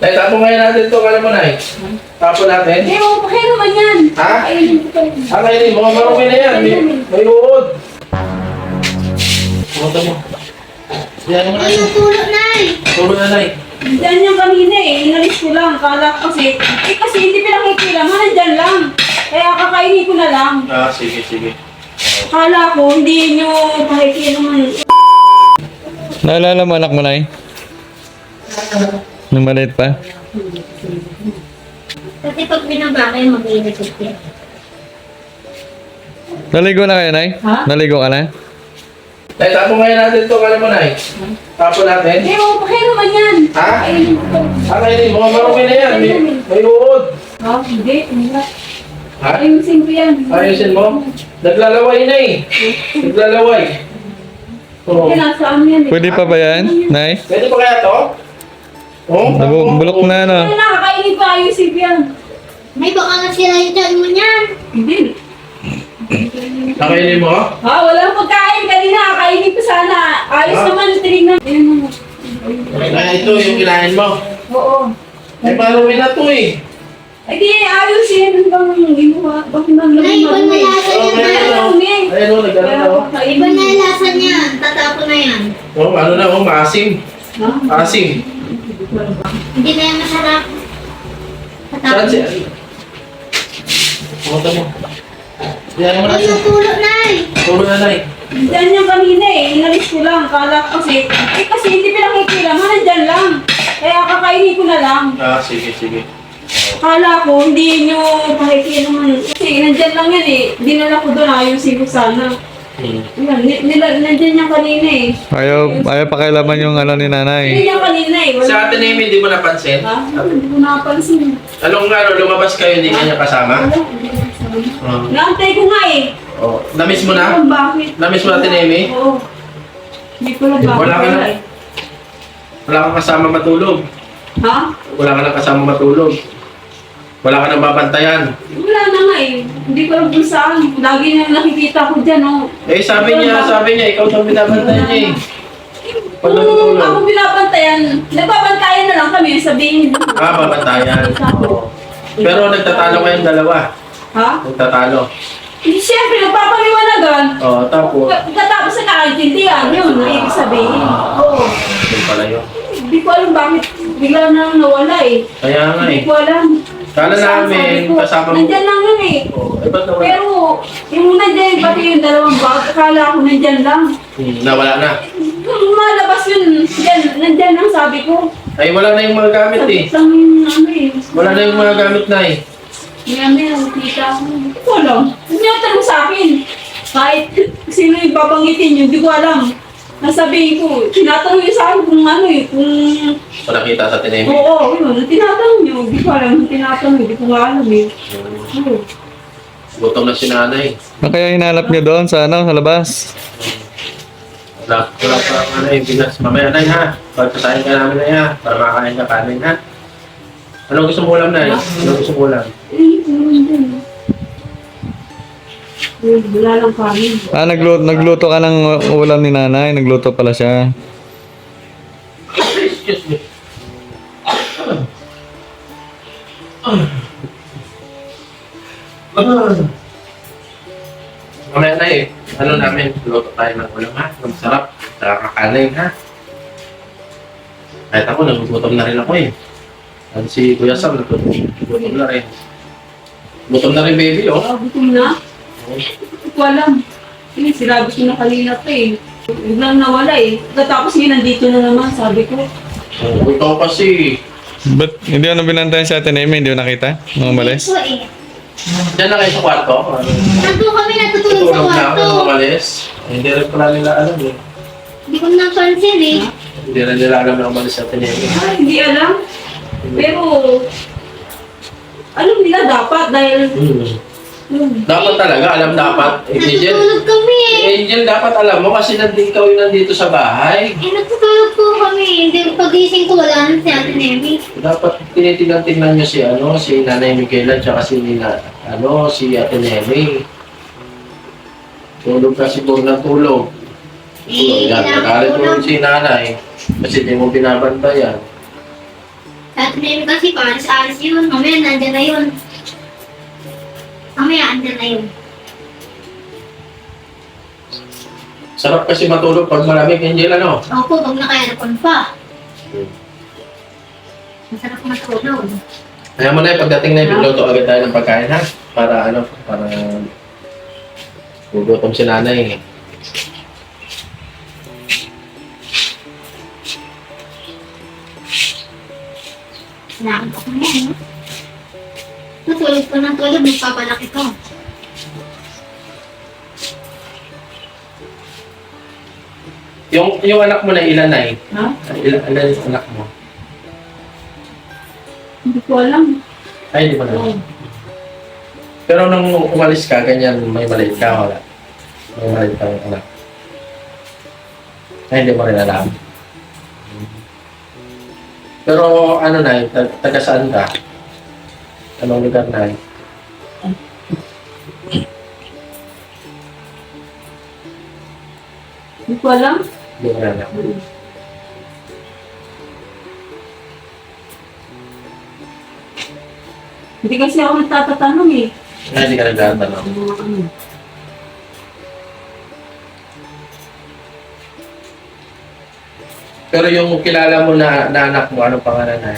Nay, tapo ngayon natin ito. Alam mo, Nay. Tapo natin. Eh, okay naman yan. Ha? Ayun ko pa. Ah, kainin mo. Marumi na yan. May, may uod. Pumunta mo. Yan mo na Ay, yun. tutulog na eh. Tulog na, Nay. Diyan yung kanina eh. Inalis ko lang. Kala ko kasi, eh kasi hindi pinakikila mo. Nandyan lang. Kaya kakainin ko na lang. Ah, sige, sige. Kala ko, hindi nyo pakikila naman. Naalala mo anak mo na Nung maliit pa? Kasi pag binaba kayo, mag-iinit siya. Naligo na kayo, Nay? Ha? Naligo ka na? Nay, tapo ngayon natin ito. Alam mo, Nay. Tapo natin. Eh, okay naman yan. Ha? Ayun ko pa. Ah, kainin mo. Marumi na yan. May, may uod. Ha? Hindi. Hindi. Ha? Ayusin ko yan. Ayusin mo. Naglalaway na eh. Naglalaway. Oo. Yan eh. Pwede pa ba yan, Nay? Pwede pa kaya to? Oh, Nabu- bulok na, no? Ano nakakainin ko ayusin ko yan. May baka nga sila yung tiyan mo niyan. Hindi. Nakainin mo? Ha? Walang pagkain kanina. Kakainin ko sana. Ayos Ha? naman. Tinignan. Ayun mo. Kaya ito yung kinain mo. Oo. Ay, marumi na to eh. Ay, di ayos yan. Ano bang ginawa? Bakit nang Nay, iba na lasa Oh, niyan. meron, Nay. oh. Ayun o, nagano na oh. Iba na yung lasa niyan. Tatapo na yan. Oh, ano na oh, maasim. Maasim. Hindi na yan masarap. Saan Tatapo. si... Pumunta mo. Yan mo na Ay, yun. tutulog na eh. Tulog na nay. Diyan yung kanina eh. Inalis ko lang. Kala ko kasi, eh kasi hindi pinakikila mo. Nandyan lang. Kaya kakainin ko na lang. Ah, sige, sige. Kala ko, hindi nyo pakikila naman. Kasi nandyan lang yan eh. Dinala ko doon. Ayusin ko sana. Hmm. Nila, nandyan yung kanina eh. Ayaw, ayaw pakialaman yung ano ni nanay. yung kanina eh. Wala. Sa ate Nemi, hindi mo napansin? Ha? Hindi ko napansin. Anong ano, lumabas kayo, hindi kanya kasama? Wala, hindi ko napansin. Oh. Naantay ko nga eh. oh. Namiss mo Hindi na? bakit. Namiss mo ate Nemi? Oo. Hindi ko alam bakit. Wala ka na. Wala kang kasama matulog. Ha? Wala ka nang kasama matulog. Wala ka nang babantayan. Wala na nga eh. Hindi ko alam kung saan. Lagi na nakikita ko dyan, oh. Eh, sabi niya, sabi niya, ikaw daw binabantayan niya eh. Pag Kung natutulog. ako binabantayan, nagbabantayan na lang kami, sabihin. Ah, babantayan. Oo. Pero nagtatalo kayong dalawa. Ha? Nagtatalo. Hindi, siyempre, nagpapaliwanagan. Oo, tapos. Pagkatapos na nakaintindihan, yun, ang ibig sabihin. Oo. Yun pala yun. Hindi ko alam bakit bigla na nawala eh. Kaya nga Hindi eh. ko alam. Kala namin, kasama mo. Nandyan lang yun eh. Oo, eh, ba't nawala? Pero, yung nandyan, pati yung dalawang bag, akala ko nandyan lang. Hmm, nawala na. Kung malabas yun, yan, nandyan ang sabi ko. Ay, wala na yung mga gamit eh. Lang yung ano eh. Wala na yung mga gamit na eh. Na yung tita ko. Hindi ko alam. Hindi tanong sa akin. Kahit sino yung babangitin yun, hindi ko alam. Nasabihin ko, tinatanong yun sa akin kung ano eh, kung kita sa tinemi. oo, yun, tinatanong yun, hindi ko alam, tinatanong, hindi ko nga alam eh. Oo. Gutom na si nanay. Ano kaya hinanap niyo doon sa ano, sa labas? Wala, wala pa ang ano yung bigas. Mamaya na ha. Pagkasahin ka namin na ha. Para makakain ka kanin ha. Anong gusto mo ulam na eh? Anong gusto mo ulam? Eh, meron din. Eh, Wala lang kami. Ah, nagluto, nagluto ka ng ulam ni nanay. Nagluto pala siya. Excuse me. Mamaya na eh. Ano namin, luto tayo ng ulam ha. Ang sarap. Nakakakanin ha. Kahit ako, nagugutom na rin ako eh. At si Kuya Sam, nagugutom na rin. Gutom na rin baby oh. Ah, gutom na? Hindi ko alam. Eh, sinabi ko na kanina pa eh. Biglang nawala eh. Tapos ngayon nandito na naman, sabi ko. Oh, ikaw kasi. Ba't hindi ano binantayan si Ate Nemi? Hindi ko nakita? Nung umalis? Eh. Diyan na kayo sa kwarto. Nandun kami natutulog sa Tulog na kwarto. ako umalis. Hindi rin pala nila alam eh. Hindi ko napansin eh. Hindi rin nila alam na umalis sa Tinemi. Ay, hindi alam. Pero, alam nila dapat dahil hmm, Dapat talaga, alam dapat. Eh, Angel, Natutulog kami eh. Angel, dapat alam mo kasi nandito ikaw yung nandito sa bahay. Eh, natutulog po kami. Hindi, pagising ko wala na si Ate Nemi. Dapat tinitingnan-tingnan nyo si ano, si Nanay Miguela tsaka si Nina, ano, si Ate Nemi. Tulog ka siguro ng tulog. Tulog Eh, yan. Mo pinapatulog. si Nanay kasi di mo binabantayan. At Nemi kasi paalis-alis yun. Mamaya nandyan na yun. Mamaya andyan na yun. Sarap kasi matulog pag malamig, Angel, ano? Opo, pag naka-aircon pa. Masarap matulog. Kaya mo na yung pagdating na yung bigloto agad tayo ng pagkain, ha? Para ano, para gugutom si nanay, eh. Nakakot ko na yan. no? Tutulog ko ng tulog, magpapalaki ko. Yung, yung anak mo na ilan, Nay? Ha? Ilan, ilan yung anak mo? Hindi ko alam. Ay, hindi mo na. Pero nung umalis ka, ganyan, may maliit ka, wala. May maliit ka anak. Ay, hindi mo rin alam. Pero ano na, tag taga saan ka? Anong lugar na? Hindi ko alam. Hindi rin alam. Hindi kasi ako nagtatatanong eh. Hindi ka nagtatanong. Ano. Pero yung kilala mo na, na anak mo, anong pangalan na?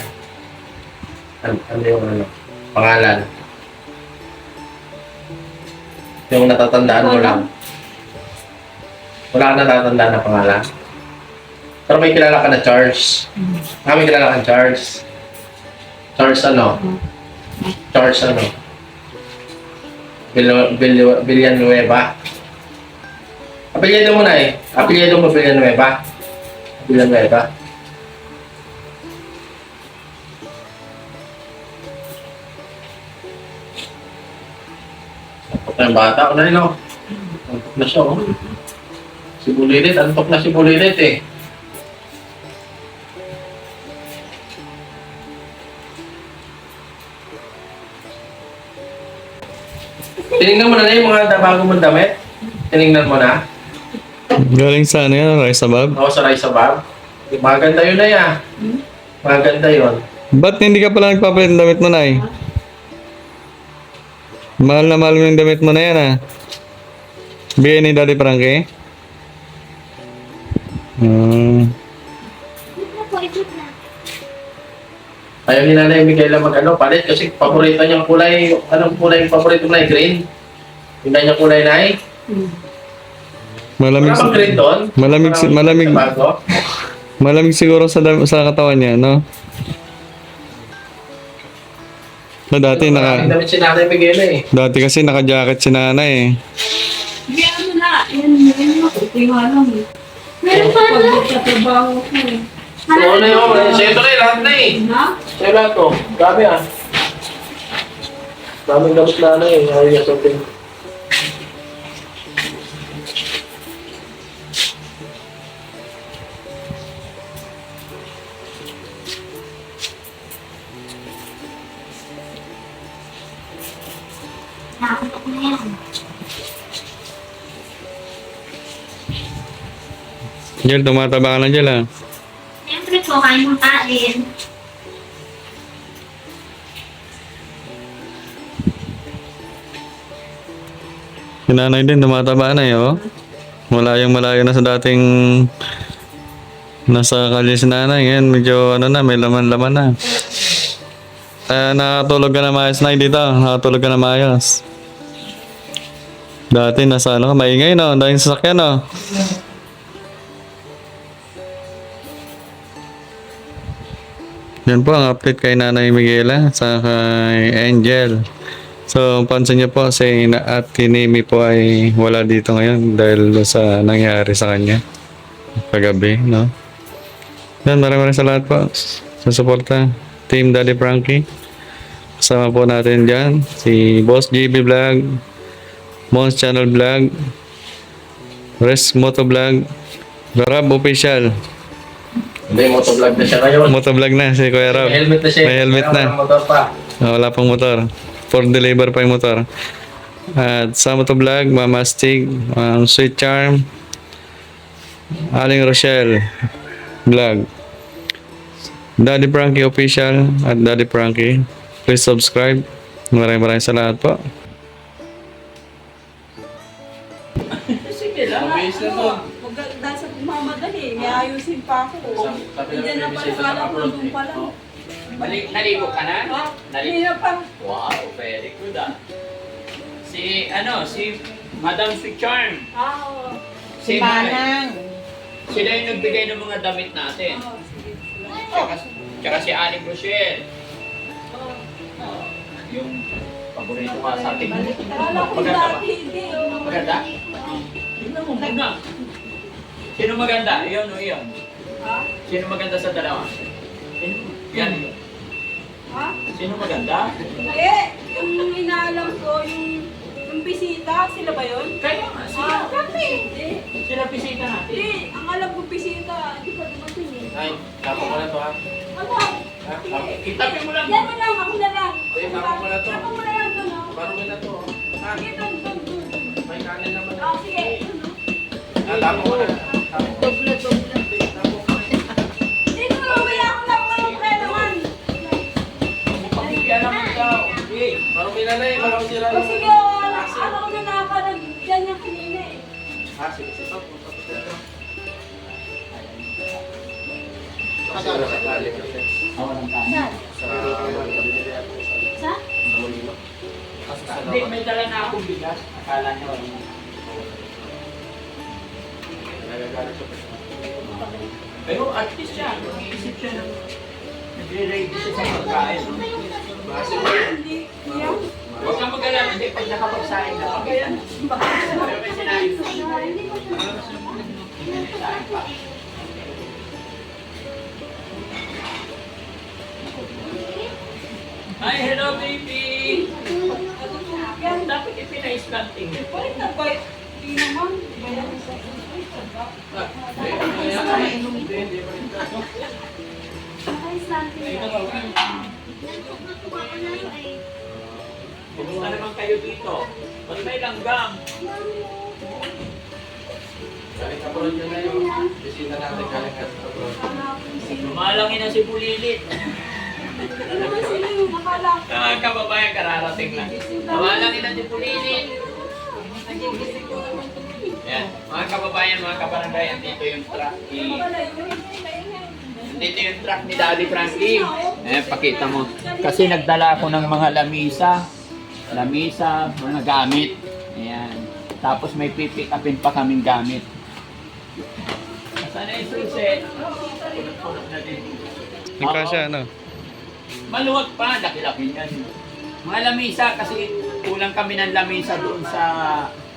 Ano, ano yung ano? Pangalan? Yung natatandaan mo lang. Wala ka natatandaan na pangalan? Pero may kilala ka na Charles. Ah, may kilala ka Charles. Charles ano? Charles ano? Bil Bil Villanueva. Apelyido mo na eh. Apelyido mo Villanueva. Villanueva. Antok na yung bata ko na yun, oh. Antok na siya, oh. Si Bulilit, antok na si eh. Mga bago mong damit? Mo na? Galing sa ano yan, rice abab? Ako sa Raisa Bab. Maganda yun na yan. Maganda yun. Ba't hindi ka pala nagpapalit ng damit mo, Nay? Mahal na mahal mo yung damit mo na yan, ah. Bigay ni Daddy Frankie? Hmm. Na na. Ayaw ni Nanay Miguel mag ano, palit kasi paborito niyang kulay, anong kulay yung paborito na green? Yung kanyang kulay na ay? Malamig, Wala bang doon? malamig, si- malamig, Bago? malamig siguro sa, dam- sa katawan niya, no? Na dati Maraming naka, damit si Nanay Miguel eh. dati kasi naka-jacket si nanay eh. Hindi ano na. Yan, yan yung eh. Meron pa na. nagtatrabaho ko eh. So, ano yun? Sa'yo to na eh, lahat na eh. Ha? Sa'yo lahat to. Dami ah. Daming damit na ano eh. Ayaw niya something. Jel, tumataba ka na Jel, ah. Siyempre po, kain ng kain. Si nanay din, tumataba na eh, oh. Malayong malayo na sa dating nasa kalye si nanay. Ngayon, medyo ano na, may laman-laman na. Kaya nakatulog ka na maayos na dito. Nakatulog ka na maayos. Dati nasa ano ka, maingay no, dahil sasakyan no. Yan po ang update kay Nanay Miguela sa kay Angel. So, pansin niyo po si na at Nemi po ay wala dito ngayon dahil sa nangyari sa kanya kagabi, no? Yan, maraming maraming salamat po sa suporta. Team Daddy Frankie. Kasama po natin dyan si Boss GB Vlog, Mons Channel Vlog, Res Moto Vlog, Garab Official. Hindi, motovlog na siya ngayon. Moto Vlog na si Kuya Rob. May helmet na siya. May helmet Wala na. pang motor pa. Ah, wala pang motor. For deliver pa yung motor. At sa moto vlog, Mama Stig, um, Sweet Charm, Aling Rochelle vlog. Daddy Frankie Official at Daddy Frankie. Please subscribe. Maraming maraming salamat po. Sige lang. Mabilis na to. Huwag ka dahil sa mamadali. May ayusin pa ako. Sabi Hindi na may pala sa kala ko abroad doon eh. pa lang. Oh. Nali- naligo ka na? Ha? Naligo. Hindi na pa. Wow, very good ah. Si, ano, si Madam Sweet Charm. Ah, Si Manang. Sila yung nagbigay ng mga damit natin. oh, sige. Tsaka, tsaka si Aling Rochelle. Oh. Oh, yung paborito ka sa ating. Kala ko Maganda ba? dati hindi. Maganda? Tignan mo muna. Sino maganda? Iyon o iyon? Sino maganda sa dalawa? Sino? Yan. Ha? Sino maganda? Eh, yung inaalam ko, yung, yung bisita, sila ba yun? Kaya nga, Ah, sila. kami. Hindi. Sila bisita natin. Hindi, ang alam ko bisita, hindi pa dumating eh. Ay, tapos mo na to ha. Ano? Ha? Itabi mo lang. Yan mo lang, ako na lang. Na to. Hindi, may dala na akong bigas. Akala niya wala na. Pero at least siya, nag-iisip siya ng nagre-ready siya sa pagkain. Base Hindi. Huwag kang mag-alala, hindi pag nakapagsahin na. Yan. Pero may sinabi ko. May sahin pa. Hi, hello baby! Yan, dapat ipinais-planting mo. Balik na ba? Hindi naman. Di ba yan? Ay, saga. Kumusta naman kayo dito? Ba't may langgam? Galing abroad yun na yung bisita natin galing abroad. Hanapin sino. Lumalangin na si Bulilit. Ano naman sila yung nakala ko? Mga kababayan, kararating lang. Lumalangin na si Bulilit. Nagigising ko naman ito. Yan. Mga kababayan, mga kabarangay, andito yung truck ni... Andito yung truck ni Daddy Frankie. Eh, pakita mo. Kasi nagdala ako ng mga lamisa. Lamisa, mga gamit. Ayan. Tapos may pipick upin pa kaming gamit. Sana yung suset. Punot-punot na din. Yung kasya, ano? Maluwag pa, laki-laki niyan. Mga lamisa kasi kulang kami ng lamisa doon sa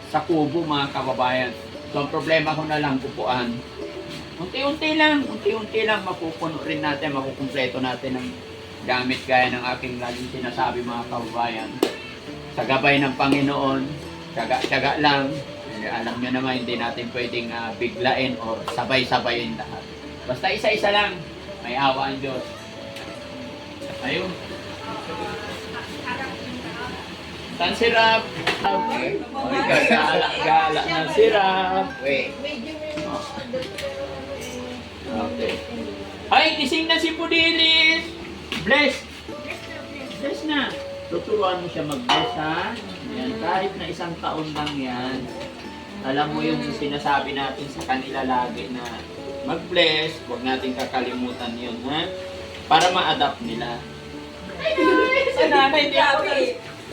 sa kubo mga kababayan. So ang problema ko na lang upuan. Unti-unti lang, unti-unti lang mapupuno rin natin, makukumpleto natin ng gamit gaya ng aking laging sinasabi mga kababayan. Sa gabay ng Panginoon, tsaga-tsaga lang. Eh, Alam nyo naman, hindi natin pwedeng ah, biglain or sabay-sabayin lahat. Basta isa-isa lang, may awa ang Diyos. Ayun. San sirap? Okay. Gala-gala ng sirap. Wait. Okay. Ay, gising na si Pudilis! Bless! Bless na. Tuturuan mo siya mag-bless, ha? Yan. Kahit na isang taon lang yan. Alam mo yung sinasabi natin sa kanila lagi na mag-bless, huwag natin kakalimutan yun, ha? Para ma-adapt nila. Sa nanay, di ako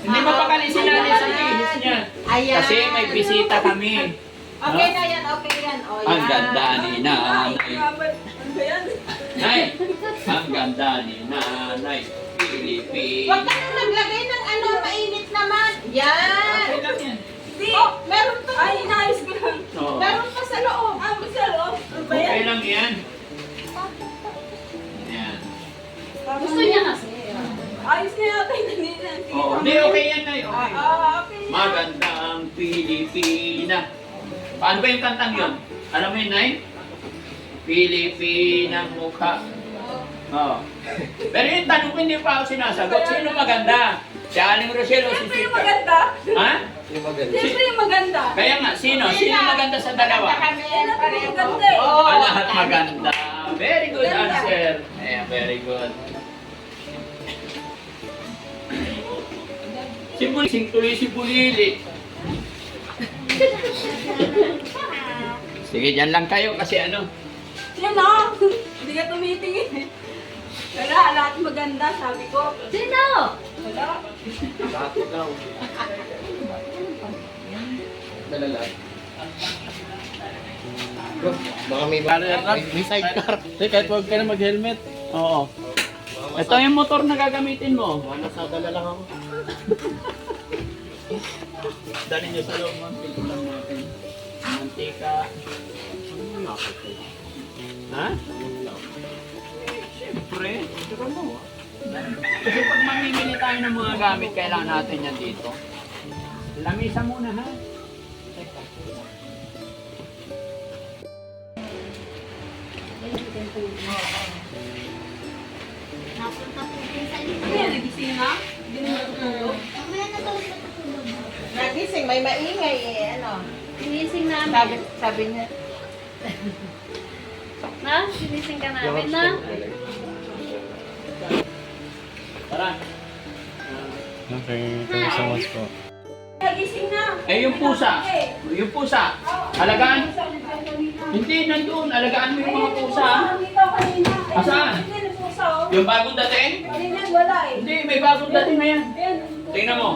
Hindi mapakali si nanay sa bihis niya. Ayan. Kasi may bisita kami. Okay na yan, okay yan. O, yan. Ang ganda ni nanay. Ano? Nay, ang ganda ni nanay. Pilipin. Huwag ka nang naglagay ng ano, mainit naman. Yan. Okay lang yan. Hindi. Oh, meron pa. Ay, inayos ko lang. Oo. Meron pa sa loob. Ah, basta loob. Ano? Okay lang yan. Yan. Gusto niya kasi. Ayos na yata yung kanina. Oo, hindi, okay yan, Nay. Okay. Ah, okay. Magandang Pilipina. Paano ba yung kantang yun? Alam mo yun, Nay? Pilipinang mukha. Oo. Pero yung tanong ko hindi pa ako sinasagot. Sino maganda? Si Aling Rochelle o si Siyempre yung maganda. Ha? Yung maganda. Siyempre yung maganda. Kaya nga, sino? Sino maganda sa dalawa? Kami, Eh, natin pareho. maganda eh. Oo. Ah, lahat maganda. very good answer. Ayan, very good. Si Bulising tuloy si Bulili. Sige, dyan lang kayo kasi ano. Yan na. Hindi ka tumitingin. Wala, lahat maganda, sabi ko. Sino? Wala. Lahat daw. Dalalat. Baka may may, may sidecar. Hindi, kahit huwag ka na mag-helmet. Oo. Ito yung motor na gagamitin mo. Wala sa dala lang ako. Dali nyo sa loob mga lang natin. Mantika. Ha? Siyempre. Siyempre mo. Kasi pag mamimili tayo ng mga gamit, kailangan natin yan dito. Lamisa muna ha. Teka. Napunta po din sa Ano yan, nagising na? Nagising, may maingay eh, ano. Sinising Sabi, namin. sabi niya, Na? Sinising ka namin na? Tara. Okay, thank you so much po. Nagising na. Eh, yung pusa. Yung pusa. Alagaan. Hindi, nandun. Alagaan mo yung mga pusa. Asaan? Yung oh. Bagong dating? Kanina wala eh. Hindi, may bagong dating yung pusa. Tingnan mo.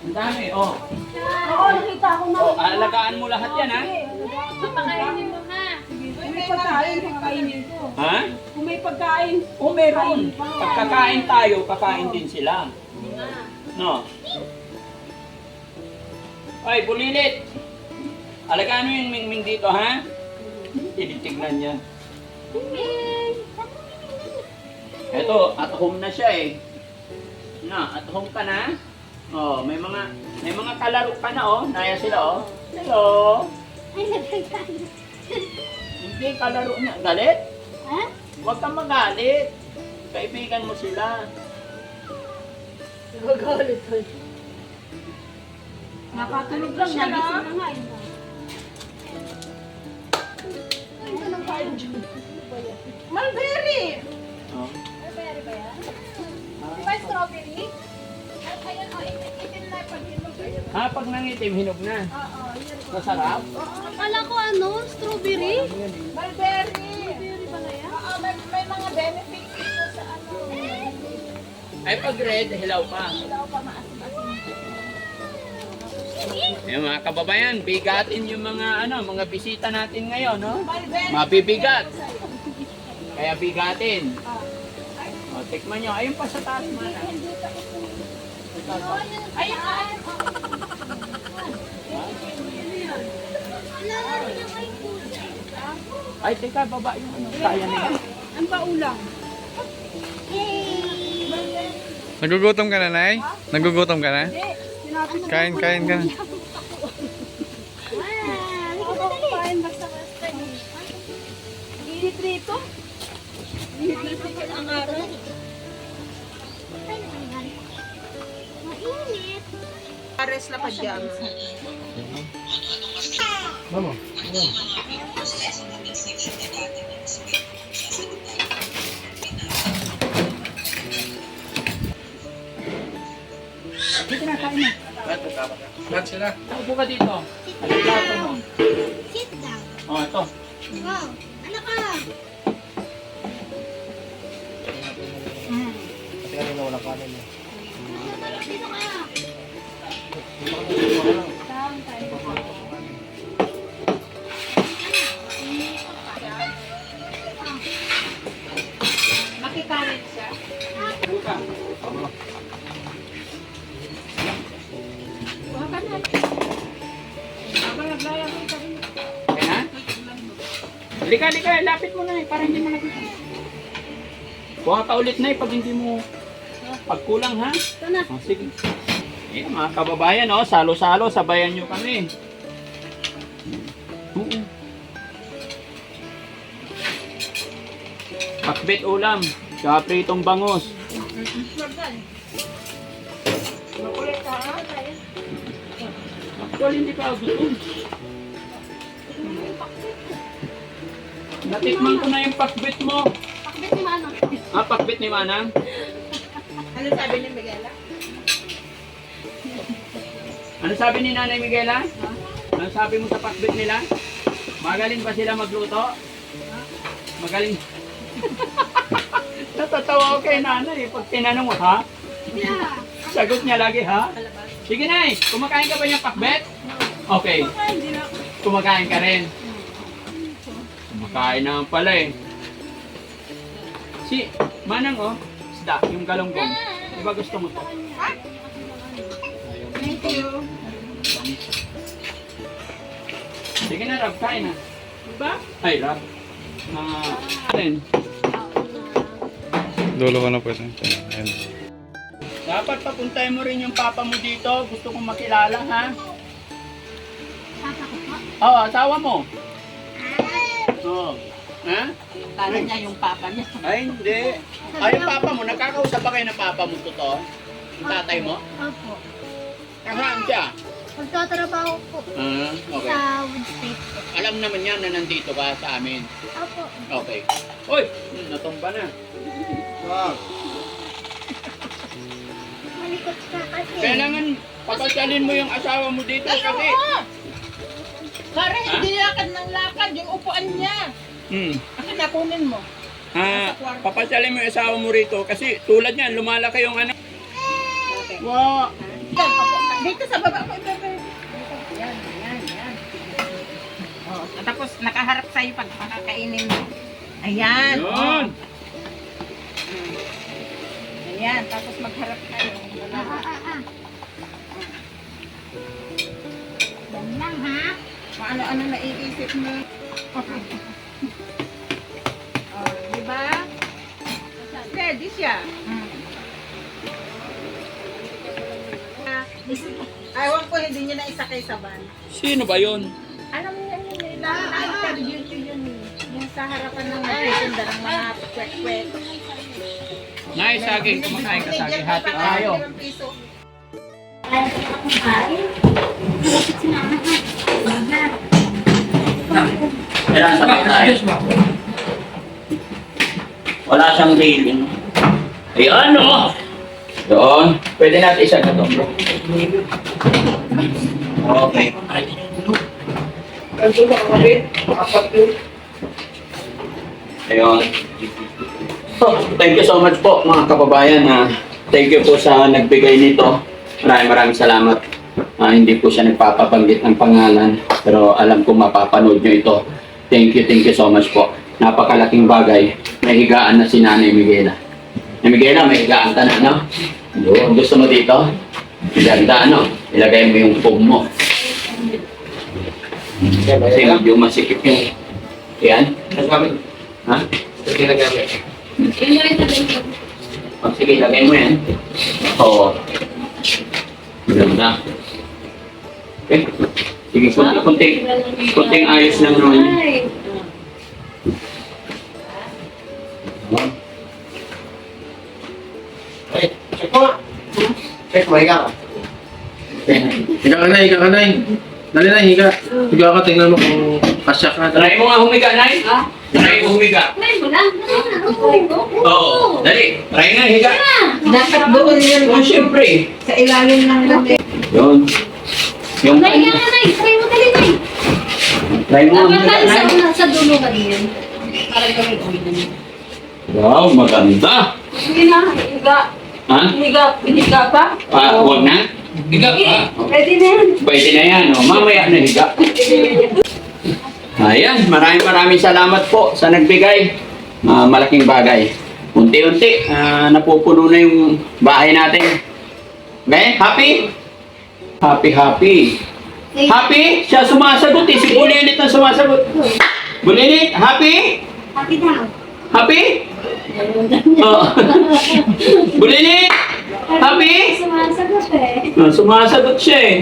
Ang dami, oh. Oo, nakita ko na. Oh, alagaan mo lahat yan, ha? Papakainin mo ha. Kung may pagkain, kakainin ko. Ha? Kung may pagkain, O meron. Pagkakain tayo, kakain din sila. No? Ay, bulilit. Alagaan mo yung mingming dito, ha? Tinitignan niya. Eto, at home na siya eh. Na, at home ka na. Oh, may mga may mga kalaro ka na oh. Naya sila oh. Hello. Ay, nagtagtayo. Hindi kalaro niya. Galit? Ha? Huwag kang magalit. Kaibigan mo sila. nakatulog lang, nagising na nga eh. Mulberry! Oh. Di ba strawberry? Ayun, oh, itin na pag hinog. Ha, pag nangitim, hinog na. Oo, yun. Masarap. Akala ko ano, strawberry? Mulberry! Strawberry pala yan? Oo, may, may mga benefits ito sa ano. Ay, pag red, hilaw pa. Daw pa maasim-asim. Yung mga kababayan, bigatin yung mga ano, mga bisita natin ngayon, no? Mulberry! Mabibigat. Kaya bigatin. Tikman nyo. Ayun pa sa taas, mana. Ayun, ayun. Ay, teka, baba yung ano. Kaya na yan. Ang paulang. Nagugutom ka na, Nay? Nagugutom ka na? Kain, kain ka na. Pares na pa dyan. Mamo. Dito na, kain na. Lahat sila. Upo ka dito. Ano plato mo? Sit down. O, ito. Wow, ano ka? Kasi kanina wala kanin eh. Dito ka. Makikanin siya. Buka. Okay na? Halika, halika. Lapit mo na eh. Para hindi malapit. Kuha ka ulit na eh pag hindi mo pagkulang ha. Ito na. O, sige. Eh, mga kababayan, oh, salo-salo, sabayan nyo kami. Oo. Pakbet ulam, tsaka pritong bangus. Makulit ka, ha? Actually, hindi pa gutom. Natikman ko na yung pakbit mo. Pakbit ni Manang. Ah, pakbit ni Manang? Ano sabi ni Miguela? Ano sabi ni Nanay Miguela? Ano sabi mo sa pakbit nila? Magaling ba sila magluto? Magaling. Natatawa ako kay Nanay pag tinanong mo, ha? Yeah. Sagot niya lagi, ha? Sige, Nay. Kumakain ka ba ng pakbet? Okay. Kumakain ka rin. Kumakain naman pala eh. Si Manang, oh. Isda, yung galonggong. Di ba gusto mo to? Thank you. Sige na, Rab. Kain na. Diba? Ay, Rab. Na, rin. Dulo ka na pwede. Ayan. Dapat papuntahin mo rin yung papa mo dito. Gusto kong makilala, ha? Papa ko po. Oo, asawa mo. Oo. Ha? Kala niya yung papa niya. Ay, hindi. Ay, yung papa mo, nakakausap ba kayo ng papa mo totoo? Yung tatay mo? Opo. Kasaan siya? Magtatrabaho po Ah, okay. sa wood state po. Alam naman niya na nandito ka sa amin. Opo. Okay. Uy, hmm, natumba na. Malikot ka kasi. Kailangan papasalin mo yung asawa mo dito Ay, kasi. oo! Parang hindi lakad ng lakad yung upuan niya. Hmm. Kasi nakunin mo. Ah, papasalin mo yung asawa mo rito kasi tulad niyan, lumalaki yung ano. Okay. Wow. Yan, papu- dito sa baba. Ito, ito. Yan, yan, yan. Oh, tapos nakaharap sa'yo pag pakakainin mo. Ayan. Yun. Oh. Ayan, tapos magharap kayo. Ah, ah, ah, ah. Yan lang ha. Kung ano-ano naiisip mo. oh, di ba? Ready siya. Ah, Ewan ko, hindi niya na isakay sa van. Sino ba yun? Alam mo yan yun, nila, na-interview niyo yun. Yung sa harapan ng nagtitinda ng mga kwek-kwek. Nay, saging, kumakain ka saging. Hati tayo. Limang piso. Kaya ko na kumain. Malapit si Mama ha. Kailangan sabay tayo. Wala siyang railing. Ayan, o! Doon. Pwede natin isa na to. Okay. Ayun. So, thank you so much po mga kababayan. na thank you po sa nagbigay nito. Maraming maraming salamat. Ah, hindi po siya nagpapabanggit ng pangalan. Pero alam ko mapapanood nyo ito. Thank you, thank you so much po. Napakalaking bagay. May higaan na si Nanay Miguela. Nanay Miguela, may higaan ka na, no? Yun, gusto mo dito? Ganda, ano? Ilagay mo yung foam mo. Kasi medyo masikip yung... Yan? Nagamit. Ha? Ito ginagamit. Oh, sige, lagay mo yan. Oo. Maganda. Okay. Sige, kunti, kunti, kunting ayos lang naman. yun. Ay, check mo nga. Check mo, higa ka. Higa ka na, higa ka na. Dali na, higa. Higa ka, tingnan mo kung kasya ka. Try mo nga humiga, Nay. Ha? Try mo humiga. Try mo lang. Try mo. Oo. Dali. Try nga, higa. Dapat doon yun Oh, siyempre. sa ilalim ng lupi. Yun. Yung Nay, nga Nay. Try mo dali, Nay. Try mo humiga, Nay. sa dulo ka din. Para gawin ko din. Wow, maganda. Sige na, higa. Ha? Higa, higa pa. Ah, huwag na. Higa ka. ready na yan. Pwede na yan, oh. mamaya na higa. Ayan, maraming maraming salamat po sa nagbigay. Ah, malaking bagay. Unti-unti, ah, napupuno na yung bahay natin. Okay, happy? Happy, happy. Happy? Siya sumasagot eh. Si Bulilit ang sumasagot. Bulilit, happy? Happy daw. Happy? Oh. Bulilit, happy? Sumasagot eh. Ah, sumasagot siya eh.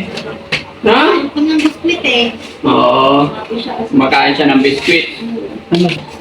Ha? Ang ng biskuit eh. Oo. Makain siya ng biskwit. Ano?